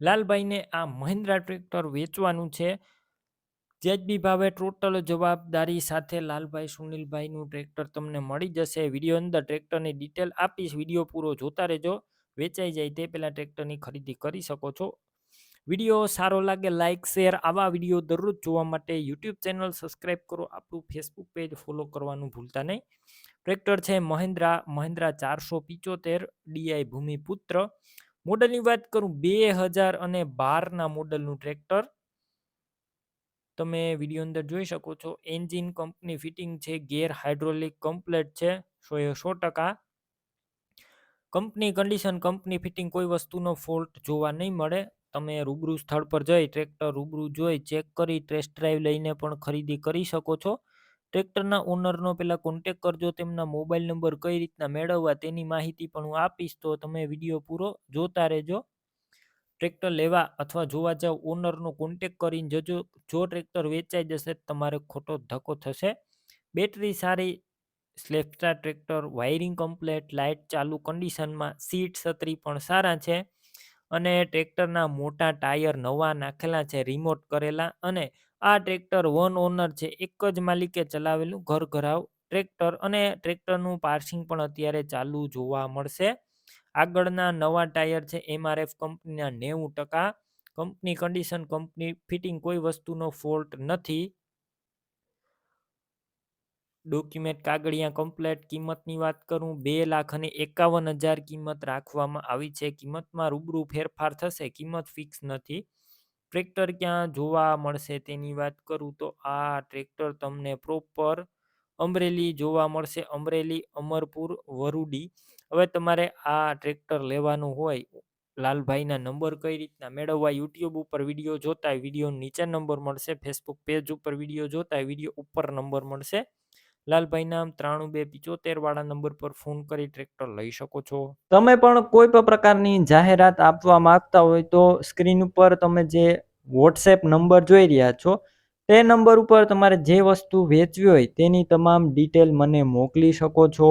લાલભાઈને આ મહિન્દ્રા ટ્રેક્ટર વેચવાનું છે. જેજબી ભાવે ટોટલ જવાબદારી સાથે લાલભાઈ સુનિલભાઈનું ટ્રેક્ટર તમને મળી જશે. વીડિયો અંદર ટ્રેક્ટરની ડિટેલ આપીશ. વીડિયો પૂરો જોતા રહેજો. વેચાઈ જાય તે પહેલાં ટ્રેક્ટરની ખરીદી કરી શકો છો. વીડિયો સારો લાગે લાઇક શેર આવા વીડિયો દરરોજ જોવા માટે યુટ્યુબ ચેનલ સબસ્ક્રાઈબ કરો. આપણું ફેસબુક પેજ ફોલો કરવાનું ભૂલતા નહીં. ટ્રેક્ટર છે મહિન્દ્રા મહિન્દ્રા ચારસો પિચોતેર, ડીઆઈ ભૂમિપુત્ર. મોડલની વાત કરું બે હજાર અને બારના મોડલનું ટ્રેક્ટર. તમે વીડિયો અંદર જોઈ શકો છો. એન્જિન કંપની ફિટિંગ છે, ગેર હાઇડ્રોલિક કમ્પ્લેટ છે, સો એ સો ટકા. કંપની કન્ડિશન, કંપની ફિટિંગ કોઈ વસ્તુનો ફોલ્ટ જોવા નહીં મળે. તમે રૂબરૂ સ્થળ પર જઈ ટ્રેક્ટર રૂબરૂ જોઈ ચેક કરી, ટેસ્ટ ડ્રાઈવ લઈને પણ ખરીદી કરી શકો છો. ટ્રેક્ટરના ઓનરનો પહેલાં કોન્ટેક કરજો, તેમના મોબાઈલ નંબર કઈ રીતના મેળવવા તેની માહિતી પણ હું આપીશ, તો તમે વીડિયો પૂરો જોતા રહેજો. ટ્રેક્ટર લેવા અથવા જોવા જાવ, ઓનરનો કોન્ટેક કરીને જજો. જો ટ્રેક્ટર વેચાઈ જશે તમારે ખોટો ધક્કો થશે. બેટરી સારી, સ્લેપસ્ટાર ટ્રેક્ટર વાયરિંગ કમ્પ્લેટ લાઇટ ચાલુ કન્ડિશનમાં સીટ છત્રી પણ સારા છે. અને ટ્રેક્ટરના મોટા ટાયર નવા નાખેલા છે રિમોટ કરેલા અને આ ટ્રેક્ટર વન ઓનર છે, એક જ માલિકે ચલાવેલું ઘર ઘરાવ ટ્રેક્ટર અને ટ્રેક્ટરનું પાર્સિંગ પણ અત્યારે ચાલુ જોવા મળશે. આગળના નવા ટાયર છે એમઆરએફ કંપનીના નેવું ટકા. કંપની કન્ડિશન કંપની ફિટિંગ કોઈ વસ્તુનો ફોલ્ટ નથી. ડોક્યુમેન્ટ કાગળિયા કમ્પ્લેટ, કિંમતની વાત કરું, બે લાખ અને એકાવન હજાર કિંમત રાખવામાં આવી છે. કિંમતમાં રૂબરૂ ફેરફાર થશે, કિંમત ફિક્સ નથી. ટ્રેક્ટર ક્યાં જોવા મળશે તેની વાત કરું તો આ ટ્રેક્ટર તમને પ્રોપર અમરેલી જોવા મળશે. અમરેલી, અમરપુર, વરુડી. હવે તમારે આ ટ્રેક્ટર લેવાનું હોય, લાલભાઈના નંબર કઈ રીતના મેળવવા, યુટ્યુબ ઉપર વીડિયો જોતા વીડિયો નીચે નંબર મળશે, ફેસબુક પેજ ઉપર વીડિયો જોતા વીડિયો ઉપર નંબર મળશે. લાલભાઈના ત્રાણું બે પિચોતેર વાળા નંબર પર ફોન કરી ટ્રેક્ટર લઈ શકો છો. તમે પણ કોઈ પણ પ્રકારની જાહેરાત આપવા માંગતા હોય તો સ્ક્રીન ઉપર તમે જે વોટ્સએપ નંબર જોઈ રહ્યા છો, તે નંબર ઉપર તમારે જે વસ્તુ વેચવી હોય તેની તમામ ડિટેલ મને મોકલી શકો છો.